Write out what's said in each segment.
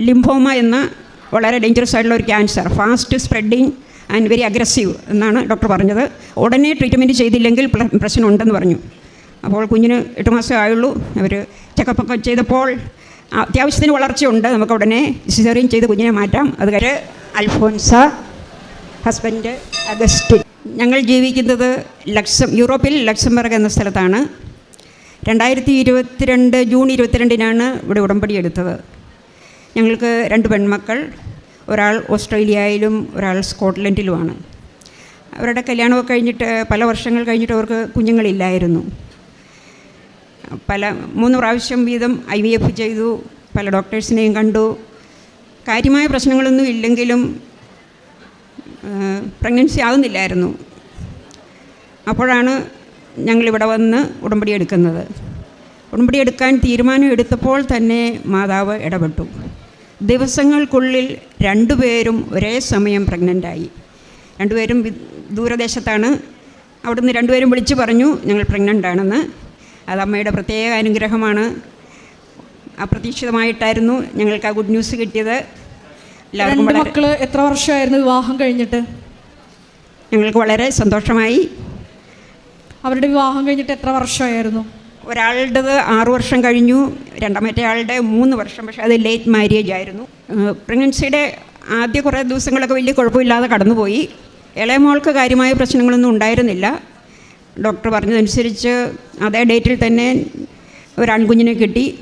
Lymphoma എന്ന വളരെ dangerous ആയിട്ടുള്ള ഒരു cancer fast spreading and very aggressive എന്നാണ് ഡോക്ടർ പറഞ്ഞത്. ഉടനെ ട്രീറ്റ്മെന്റ് ചെയ്തില്ലെങ്കിൽ പ്ര- പ്രശ്നമുണ്ടെന്ന് പറഞ്ഞു. അപ്പോൾ കുഞ്ഞിന് എട്ട് മാസമേ ആയുള്ളൂ. അവർ ചെക്കപ്പൊക്കെ ചെയ്തപ്പോൾ അത്യാവശ്യത്തിന് വളർച്ചയുണ്ട് നമുക്ക് ഉടനെ സിസേറിയൻ ചെയ്ത് കുഞ്ഞിനെ മാറ്റാം. അത് കഴിഞ്ഞ് അൽഫോൻസ ഹസ്ബൻഡ് അഗസ്റ്റിൻ. ഞങ്ങൾ ജീവിക്കുന്നത് ലക്സം യൂറോപ്പിൽ ലക്സംബർഗ് എന്ന സ്ഥലത്താണ്. രണ്ടായിരത്തി ഇരുപത്തിരണ്ട് ജൂൺ ഇരുപത്തിരണ്ടിനാണ് ഇവിടെ ഉടമ്പടി എടുത്തത്. ഞങ്ങൾക്ക് രണ്ട് പെൺമക്കൾ ഒരാൾ ഓസ്ട്രേലിയയിലും ഒരാൾ സ്കോട്ട്ലൻഡിലുമാണ്. അവരുടെ കല്യാണമൊക്കെ കഴിഞ്ഞിട്ട് പല വർഷങ്ങൾ കഴിഞ്ഞിട്ട് അവർക്ക് കുഞ്ഞുങ്ങളില്ലായിരുന്നു. പല മൂന്ന് പ്രാവശ്യം വീതം ഐ വി എഫ് ചെയ്തു പല ഡോക്ടേഴ്സിനെയും കണ്ടു. കാര്യമായ പ്രശ്നങ്ങളൊന്നും ഇല്ലെങ്കിലും പ്രഗ്നൻസി ആവുന്നില്ലായിരുന്നു. അപ്പോഴാണ് ഞങ്ങളിവിടെ വന്ന് ഉടമ്പടി എടുക്കുന്നത്. ഉടമ്പടി എടുക്കാൻ തീരുമാനം എടുത്തപ്പോൾ തന്നെ മാതാവ് ഇടപെട്ടു. ദിവസങ്ങൾക്കുള്ളിൽ രണ്ടുപേരും ഒരേ സമയം പ്രഗ്നന്റായി രണ്ടുപേരും ദൂരദേശത്താണ്. അവിടുന്ന് രണ്ടുപേരും വിളിച്ചു പറഞ്ഞു ഞങ്ങൾ പ്രഗ്നന്റ് ആണെന്ന് അത് അമ്മയുടെ പ്രത്യേക അനുഗ്രഹമാണ്. അപ്രതീക്ഷിതമായിട്ടായിരുന്നു ഞങ്ങൾക്ക് ആ ഗുഡ് ന്യൂസ് കിട്ടിയത്. രണ്ട് മക്കൾ എത്ര വർഷമായിരുന്നു വിവാഹം കഴിഞ്ഞിട്ട്? ഞങ്ങൾക്ക് വളരെ സന്തോഷമായി. അവരുടെ വിവാഹം കഴിഞ്ഞിട്ട് എത്ര വർഷമായിരുന്നു? ഒരാളുടേത് ആറു വർഷം കഴിഞ്ഞു രണ്ടാമത്തെ ആളുടെ മൂന്ന് വർഷം പക്ഷേ അത് ലേറ്റ് മാര്യേജ് ആയിരുന്നു. പ്രഗ്നൻസിയുടെ ആദ്യ കുറേ ദിവസങ്ങളൊക്കെ വലിയ കുഴപ്പമില്ലാതെ കടന്നുപോയി. ഇളയ മോൾക്ക് കാര്യമായ പ്രശ്നങ്ങളൊന്നും ഉണ്ടായിരുന്നില്ല. ഡോക്ടർ പറഞ്ഞതനുസരിച്ച് അതേ ഡേറ്റിൽ തന്നെ ഒരു ആൺകുഞ്ഞിനെ കിട്ടി.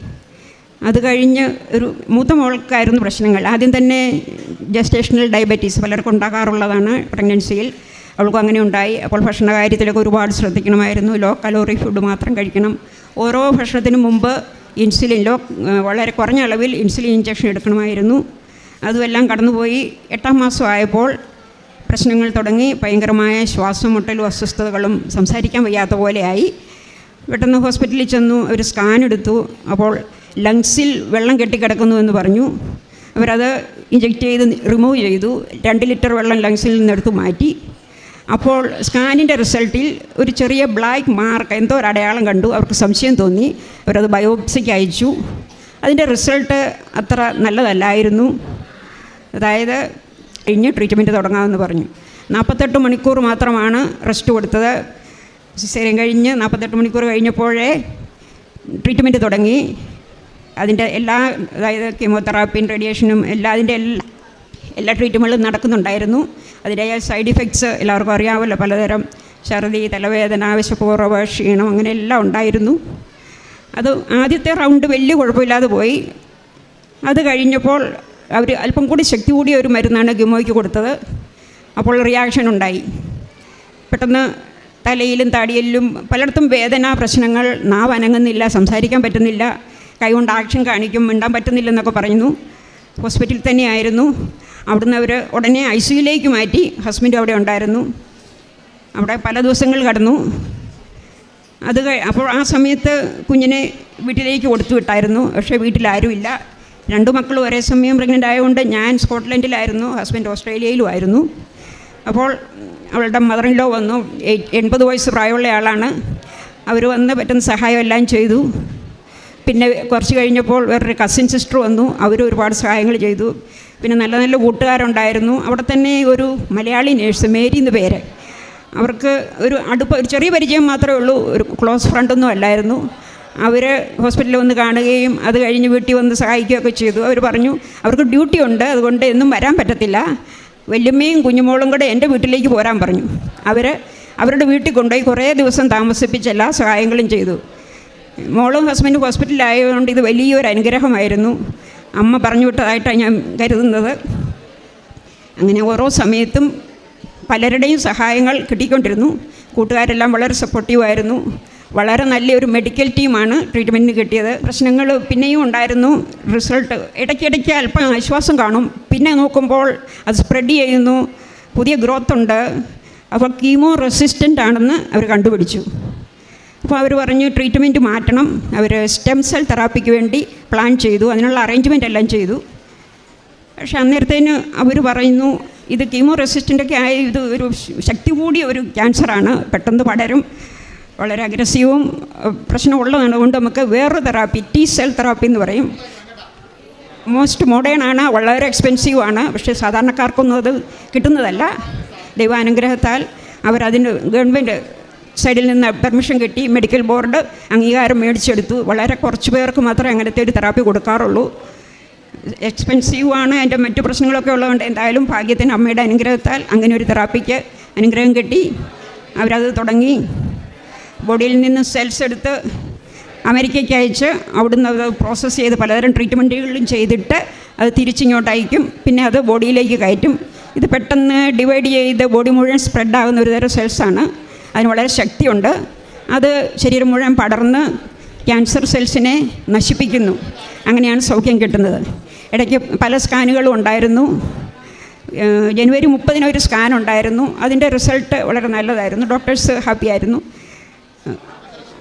അത് കഴിഞ്ഞ് ഒരു മൂത്ത മോൾക്കായിരുന്നു പ്രശ്നങ്ങൾ. ആദ്യം തന്നെ ജസ്റ്റേഷണൽ ഡയബറ്റീസ് പലർക്കും ഉണ്ടാകാറുള്ളതാണ് പ്രഗ്നൻസിയിൽ അവൾക്കും അങ്ങനെ ഉണ്ടായി. അപ്പോൾ ഭക്ഷണ കാര്യത്തിലൊക്കെ ഒരുപാട് ശ്രദ്ധിക്കണമായിരുന്നു. ലോ കലോറി ഫുഡ് മാത്രം കഴിക്കണം. ഓരോ ഭക്ഷണത്തിനും മുമ്പ് ഇൻസുലിൻ ലോ വളരെ കുറഞ്ഞ അളവിൽ ഇൻസുലിൻ ഇഞ്ചക്ഷൻ എടുക്കണമായിരുന്നു. അതുമെല്ലാം കടന്നുപോയി. എട്ടാം മാസം ആയപ്പോൾ പ്രശ്നങ്ങൾ തുടങ്ങി. ഭയങ്കരമായ ശ്വാസം മുട്ടലും അസ്വസ്ഥതകളും സംസാരിക്കാൻ വയ്യാത്ത പോലെയായി പെട്ടെന്ന് ഹോസ്പിറ്റലിൽ ചെന്നു. ഒരു സ്കാൻ എടുത്തു. അപ്പോൾ ലങ്സിൽ വെള്ളം കെട്ടിക്കിടക്കുന്നു എന്ന് പറഞ്ഞു. അവരത് ഇഞ്ചെക്റ്റ് ചെയ്ത് റിമൂവ് ചെയ്തു. രണ്ട് ലിറ്റർ വെള്ളം ലങ്സിൽ നിന്നെടുത്ത് മാറ്റി. അപ്പോൾ സ്കാനിന്റെ റിസൾട്ടിൽ ഒരു ചെറിയ ബ്ലാക്ക് മാർക്ക് എന്തോ ഒരു അടയാളം കണ്ടു. അവർക്ക് സംശയം തോന്നി. അവരത് ബയോപ്സിക്ക് അയച്ചു. അതിന്റെ റിസൾട്ട് അത്ര നല്ലതല്ലായിരുന്നു. അതായത് കഴിഞ്ഞ് ട്രീറ്റ്മെന്റ് തുടങ്ങാമെന്ന് പറഞ്ഞു. നാൽപ്പത്തെട്ട് മണിക്കൂർ മാത്രമാണ് റെസ്റ്റ് കൊടുത്തത്. സിസേറിയൻ കഴിഞ്ഞ് നാൽപ്പത്തെട്ട് മണിക്കൂർ കഴിഞ്ഞപ്പോഴേ ട്രീറ്റ്മെന്റ് തുടങ്ങി. അതിന്റെ എല്ലാ അതായത് കീമോതെറാപ്പിയും റേഡിയേഷനും എല്ലാ അതിന്റെ എല്ലാ എല്ലാ ട്രീറ്റ്മെന്റും നടക്കുന്നുണ്ടായിരുന്നു. അതിന്റെ സൈഡ് ഇഫക്ട്സ് എല്ലാവർക്കും അറിയാമല്ലോ. പലതരം ഛർദി തലവേദന വിശപ്പുറവ് ക്ഷീണം അങ്ങനെ എല്ലാം ഉണ്ടായിരുന്നു. അത് ആദ്യത്തെ റൗണ്ട് വലിയ കുഴപ്പമില്ലാതെ പോയി. അത് കഴിഞ്ഞപ്പോൾ അവർ അല്പം കൂടി ശക്തി കൂടിയ ഒരു മരുന്നാണ് ഗിമോയ്ക്ക് കൊടുത്തത്. അപ്പോൾ റിയാക്ഷൻ ഉണ്ടായി. പെട്ടെന്ന് തലയിലും താടിയിലും പലയിടത്തും വേദന പ്രശ്നങ്ങൾ നാവ് അനങ്ങുന്നില്ല സംസാരിക്കാൻ പറ്റുന്നില്ല. കൈകൊണ്ട് ആക്ഷൻ കാണിക്കും മിണ്ടാൻ പറ്റുന്നില്ലെന്നൊക്കെ പറഞ്ഞു ഹോസ്പിറ്റലിൽ തന്നെയായിരുന്നു. അവിടുന്ന് അവർ ഉടനെ ഐ സിയിലേക്ക് മാറ്റി. ഹസ്ബൻഡ് അവിടെ ഉണ്ടായിരുന്നു. അവിടെ പല ദിവസങ്ങൾ കടന്നു. അത് അപ്പോൾ ആ സമയത്ത് കുഞ്ഞിനെ വീട്ടിലേക്ക് കൊടുത്തു വിട്ടായിരുന്നു. പക്ഷേ വീട്ടിലാരുമില്ല രണ്ടു മക്കളും ഒരേ സമയം പ്രഗ്നന്റ് ആയതുകൊണ്ട് ഞാൻ സ്കോട്ട്ലൻഡിലായിരുന്നു. ഹസ്ബൻഡ് ഓസ്ട്രേലിയയിലുമായിരുന്നു അപ്പോൾ അവളുടെ മദർ ഇൻ ലോ വന്നു എൺപത് വയസ്സ് പ്രായമുള്ള ആളാണ്. അവർ വന്ന് പറ്റുന്ന സഹായം എല്ലാം ചെയ്തു. പിന്നെ കുറച്ച് കഴിഞ്ഞപ്പോൾ വേറൊരു കസിൻ സിസ്റ്റർ വന്നു. അവർ ഒരുപാട് സഹായങ്ങൾ ചെയ്തു. പിന്നെ നല്ല നല്ല കൂട്ടുകാരുണ്ടായിരുന്നു. അവിടെ തന്നെ ഒരു മലയാളി നേഴ്സ് മേരി എന്ന് പേര്. അവർക്ക് ഒരു അടുപ്പ് ഒരു ചെറിയ പരിചയം മാത്രമേ ഉള്ളൂ. ഒരു ക്ലോസ് ഫ്രണ്ടൊന്നും അല്ലായിരുന്നു. അവർ ഹോസ്പിറ്റലിൽ വന്ന് കാണുകയും അത് കഴിഞ്ഞ് വീട്ടിൽ വന്ന് സഹായിക്കുകയൊക്കെ ചെയ്തു. അവർ പറഞ്ഞു അവർക്ക് ഡ്യൂട്ടി ഉണ്ട്. അതുകൊണ്ട് എന്നും വരാൻ പറ്റത്തില്ല. വല്യമ്മയും കുഞ്ഞുമോളും കൂടെ എന്റെ വീട്ടിലേക്ക് പോരാൻ പറഞ്ഞു. അവർ അവരുടെ വീട്ടിൽ കൊണ്ടുപോയി കുറേ ദിവസം താമസിപ്പിച്ച് എല്ലാ സഹായങ്ങളും ചെയ്തു. മോളും ഹസ്ബൻഡും ഹോസ്പിറ്റലിലായതുകൊണ്ട് ഇത് വലിയൊരു അനുഗ്രഹമായിരുന്നു. അമ്മ പറഞ്ഞു വിട്ടതായിട്ടാണ് ഞാൻ കരുതുന്നത്. അങ്ങനെ ഓരോ സമയത്തും പലരുടെയും സഹായങ്ങൾ കിട്ടിക്കൊണ്ടിരുന്നു. കൂട്ടുകാരെല്ലാം വളരെ സപ്പോർട്ടീവായിരുന്നു വളരെ നല്ലൊരു മെഡിക്കൽ ടീമാണ് ട്രീറ്റ്മെന്റിന് കിട്ടിയത്. പ്രശ്നങ്ങൾ പിന്നെയും ഉണ്ടായിരുന്നു. റിസൾട്ട് ഇടയ്ക്കിടയ്ക്ക് അല്പം ആശ്വാസം കാണും. പിന്നെ നോക്കുമ്പോൾ അത് സ്പ്രെഡ് ചെയ്യുന്നു. പുതിയ ഗ്രോത്ത് ഉണ്ട്. അപ്പോൾ കീമോ റെസിസ്റ്റന്റ് ആണെന്ന് അവർ കണ്ടുപിടിച്ചു. അപ്പോൾ അവർ പറഞ്ഞു ട്രീറ്റ്മെന്റ് മാറ്റണം. അവർ സ്റ്റെം സെൽ തെറാപ്പിക്ക് വേണ്ടി പ്ലാൻ ചെയ്തു. അതിനുള്ള അറേഞ്ച്മെന്റ് എല്ലാം ചെയ്തു. പക്ഷെ അന്നേരത്തേന് അവർ പറയുന്നു ഇത് കീമോ റെസിസ്റ്റന്റൊക്കെ ആയ ഇത് ഒരു ശക്തി കൂടിയ ഒരു ക്യാൻസറാണ് പെട്ടെന്ന് പടരും. വളരെ അഗ്രസീവും പ്രശ്നമുള്ളതാണ്. അതുകൊണ്ട് നമുക്ക് വേറൊരു തെറാപ്പി ടി സെൽ തെറാപ്പി എന്ന് പറയും. മോസ്റ്റ് മോഡേൺ ആണ്. വളരെ എക്സ്പെൻസീവ് ആണ്. പക്ഷേ സാധാരണക്കാർക്കൊന്നും അത് കിട്ടുന്നതല്ല. ദൈവാനുഗ്രഹത്താൽ അവരതിന് ഗവൺമെന്റ് സൈഡിൽ നിന്ന് പെർമിഷൻ കിട്ടി മെഡിക്കൽ ബോർഡ് അംഗീകാരം മേടിച്ചെടുത്തു. വളരെ കുറച്ച് പേർക്ക് മാത്രമേ അങ്ങനത്തെ ഒരു തെറാപ്പി കൊടുക്കാറുള്ളൂ. എക്സ്പെൻസീവ് ആണ് അതിന്റെ മറ്റു പ്രശ്നങ്ങളൊക്കെ ഉള്ളതുകൊണ്ട് എന്തായാലും ഭാഗ്യത്തിന് അമ്മയുടെ അനുഗ്രഹത്താൽ അങ്ങനെ ഒരു തെറാപ്പിക്ക് അനുഗ്രഹം കിട്ടി. അവരത് തുടങ്ങി. ബോഡിയിൽ നിന്ന് സെൽസ് എടുത്ത് അമേരിക്കയ്ക്ക് അയച്ച് അവിടുന്ന് അത് പ്രോസസ്സ് ചെയ്ത് പലതരം ട്രീറ്റ്മെന്റുകളും ചെയ്തിട്ട് അത് തിരിച്ചിങ്ങോട്ട് അയക്കും പിന്നെ അത് ബോഡിയിലേക്ക് കയറ്റും. ഇത് പെട്ടെന്ന് ഡിവൈഡ് ചെയ്ത് ബോഡി മുഴുവൻ സ്പ്രെഡ് ആകുന്ന ഒരു തരം സെൽസാണ് അതിന് വളരെ ശക്തിയുണ്ട്. അത് ശരീരം മുഴുവൻ പടർന്ന് ക്യാൻസർ സെൽസിനെ നശിപ്പിക്കുന്നു. അങ്ങനെയാണ് സൗഖ്യം കിട്ടുന്നത്. ഇടയ്ക്ക് പല സ്കാനുകളും ഉണ്ടായിരുന്നു. ജനുവരി മുപ്പതിന് ഒരു സ്കാൻ ഉണ്ടായിരുന്നു. അതിന്റെ റിസൾട്ട് വളരെ നല്ലതായിരുന്നു. ഡോക്ടേഴ്സ് ഹാപ്പി ആയിരുന്നു.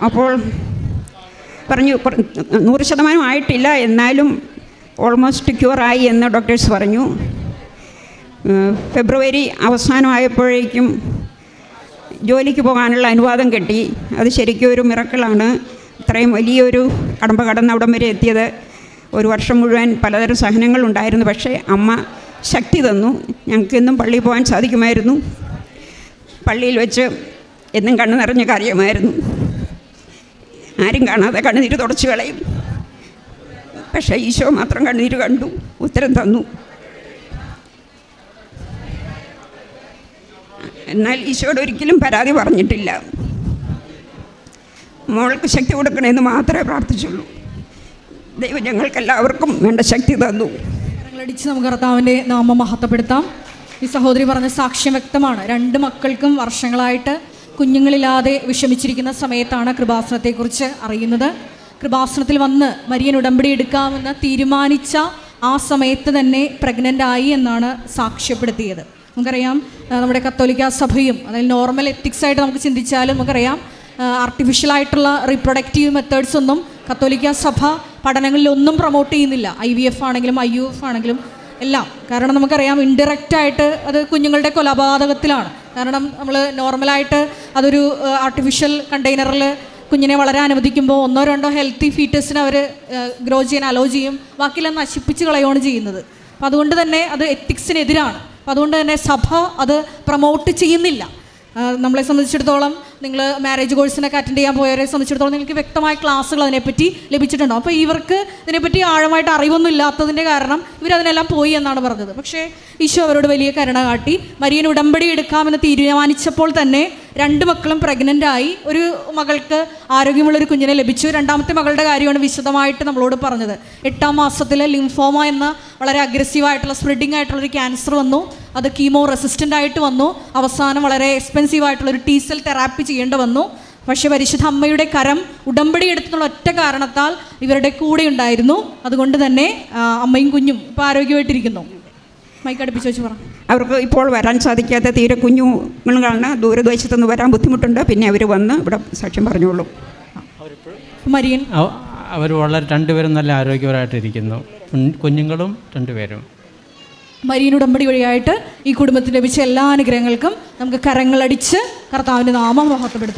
അപ്പോൾ പറഞ്ഞു നൂറ് ശതമാനം ആയിട്ടില്ല. എന്നാലും ഓൾമോസ്റ്റ് ക്യൂറായി എന്ന് ഡോക്ടേഴ്സ് പറഞ്ഞു. ഫെബ്രുവരി അവസാനമായപ്പോഴേക്കും ജോലിക്ക് പോകാനുള്ള അനുവാദം കിട്ടി. അത് ശരിക്കും ഒരു മിറക്കിളാണ്. ഇത്രയും വലിയൊരു കടമ്പ കടന്ന് അവിടം വരെ എത്തിയത്. ഒരു വർഷം മുഴുവൻ പലതരം സഹനങ്ങളുണ്ടായിരുന്നു പക്ഷേ അമ്മ ശക്തി തന്നു. ഞങ്ങൾക്ക് എന്നും പള്ളിയിൽ പോകാൻ സാധിക്കുമായിരുന്നു. പള്ളിയിൽ വെച്ച് എന്നും കണ്ണു നിറഞ്ഞ കാര്യമായിരുന്നു. ആരും കാണാതെ കണ്ണുനീര് തുടച്ചു കളയും. പക്ഷേ ഈശോ മാത്രം കണ്ണുനീര് കണ്ടു. ഉത്തരം തന്നു. എന്നാൽ ഈശോയോട് ഒരിക്കലും പരാതി പറഞ്ഞിട്ടില്ല. മോൾക്ക് ശക്തി കൊടുക്കണമെന്ന് മാത്രമേ പ്രാർത്ഥിച്ചുള്ളൂ. ദൈവം ഞങ്ങൾക്കെല്ലാവർക്കും വേണ്ട ശക്തി തന്നു. കരങ്ങളടിച്ച് നമുക്ക് കർത്താവിന്റെ നാമം മഹത്വപ്പെടുത്താം. ഈ സഹോദരി പറഞ്ഞ സാക്ഷ്യം വ്യക്തമാണ്. രണ്ട് മക്കൾക്കും വർഷങ്ങളായിട്ട് കുഞ്ഞുങ്ങളില്ലാതെ വിഷമിച്ചിരിക്കുന്ന സമയത്താണ് കൃപാസനത്തെക്കുറിച്ച് അറിയുന്നത്. കൃപാസനത്തിൽ വന്ന് മരിയൻ ഉടമ്പടി എടുക്കാമെന്ന് തീരുമാനിച്ച ആ സമയത്ത് തന്നെ പ്രഗ്നന്റ് ആയി എന്നാണ് സാക്ഷ്യപ്പെടുത്തിയത്. നമുക്കറിയാം നമ്മുടെ കത്തോലിക്ക സഭയും അതായത് നോർമൽ എത്തിക്സ് ആയിട്ട് നമുക്ക് ചിന്തിച്ചാലും നമുക്കറിയാം ആർട്ടിഫിഷ്യൽ ആയിട്ടുള്ള റീപ്രൊഡക്റ്റീവ് മെത്തേഡ്സ് ഒന്നും കത്തോലിക്ക സഭ പഠനങ്ങളിലൊന്നും പ്രൊമോട്ട് ചെയ്യുന്നില്ല. ഐ വി എഫ് ആണെങ്കിലും ഐ യു എഫ് ആണെങ്കിലും എല്ലാം. കാരണം നമുക്കറിയാം ഇൻഡയറക്റ്റ് ആയിട്ട് അത് കുഞ്ഞുങ്ങളുടെ കൊലപാതകത്തിലാണ്. കാരണം നമ്മൾ നോർമലായിട്ട് അതൊരു ആർട്ടിഫിഷ്യൽ കണ്ടെയ്നറിൽ കുഞ്ഞിനെ വളരാൻ അനുവദിക്കുമ്പോൾ ഒന്നോ രണ്ടോ ഹെൽത്തി ഫീറ്റേഴ്സിനെ അവർ ഗ്രോ ചെയ്യാൻ അലോ ചെയ്യും. ബാക്കിയെല്ലാം നശിപ്പിച്ച് കളയുകയാണ് ചെയ്യുന്നത്. അപ്പം അതുകൊണ്ട് തന്നെ അത് എത്തിക്സിനെതിരാണ് അപ്പം അതുകൊണ്ട് തന്നെ സഭ അത് പ്രൊമോട്ട് ചെയ്യുന്നില്ല. നമ്മളെ സംബന്ധിച്ചിടത്തോളം നിങ്ങൾ മാരേജ് കോഴ്സിനൊക്കെ അറ്റൻഡ് ചെയ്യാൻ പോയവരെ സംബന്ധിച്ചിടത്തോളം നിങ്ങൾക്ക് വ്യക്തമായ ക്ലാസ്സുകൾ അതിനെപ്പറ്റി ലഭിച്ചിട്ടുണ്ടാവും അപ്പോൾ ഇവർക്ക് ഇതിനെപ്പറ്റി ആഴമായിട്ട് അറിവൊന്നും ഇല്ലാത്തതിന്റെ കാരണം ഇവരതിനെല്ലാം പോയി എന്നാണ് പറഞ്ഞത്. പക്ഷേ ഈശോ അവരോട് വലിയ കരുണ കാട്ടി മരിയൻ ഉടമ്പടി എടുക്കാമെന്ന് തീരുമാനിച്ചപ്പോൾ തന്നെ രണ്ട് മക്കളും പ്രഗ്നന്റ് ആയി. ഒരു മകൾക്ക് ആരോഗ്യമുള്ളൊരു കുഞ്ഞിനെ ലഭിച്ചു. രണ്ടാമത്തെ മകളുടെ കാര്യമാണ് വിശദമായിട്ട് നമ്മളോട് പറഞ്ഞത്. എട്ടാം മാസത്തിൽ ലിംഫോമ എന്ന വളരെ അഗ്രസീവായിട്ടുള്ള സ്പ്രെഡിങ് ആയിട്ടുള്ള ഒരു ക്യാൻസർ വന്നു. അത് കീമോ റെസിസ്റ്റന്റ് ആയിട്ട് വന്നു. അവസാനം വളരെ എക്സ്പെൻസീവ് ആയിട്ടുള്ള ഒരു ടീസൽ തെറാപ്പി ചെയ്യേണ്ടി വന്നു. പക്ഷേ പരിശുദ്ധ അമ്മയുടെ കരം ഉടമ്പടി എടുത്തുള്ള ഒറ്റ കാരണത്താൽ ഇവരുടെ കൂടെ ഉണ്ടായിരുന്നു. അതുകൊണ്ട് തന്നെ അമ്മയും കുഞ്ഞും ഇപ്പോൾ ആരോഗ്യമായിട്ടിരിക്കുന്നു. മൈക്ക് അടുപ്പിച്ച് വെച്ച് പറ. അവർക്ക് ഇപ്പോൾ വരാൻ സാധിക്കാത്ത തീരെ കുഞ്ഞുങ്ങളാണ് ദൂരദേശത്തു നിന്ന് വരാൻ ബുദ്ധിമുട്ടുണ്ട്. പിന്നെ അവർ വന്ന് ഇവിടെ സാക്ഷ്യം പറഞ്ഞോളൂ. മരിയൻ. അവർ വളരെ രണ്ടുപേരും നല്ല ആരോഗ്യപരമായിട്ടിരിക്കുന്നു കുഞ്ഞ് കുഞ്ഞുങ്ങളും രണ്ടുപേരും. മരിയൻ ഉടമ്പടി വഴിയായിട്ട് ഈ കുടുംബത്തിന് ലഭിച്ച എല്ലാ അനുഗ്രഹങ്ങൾക്കും നമുക്ക് കരങ്ങളടിച്ച് കർത്താവിന്റെ നാമം മഹത്വപ്പെടുത്താം.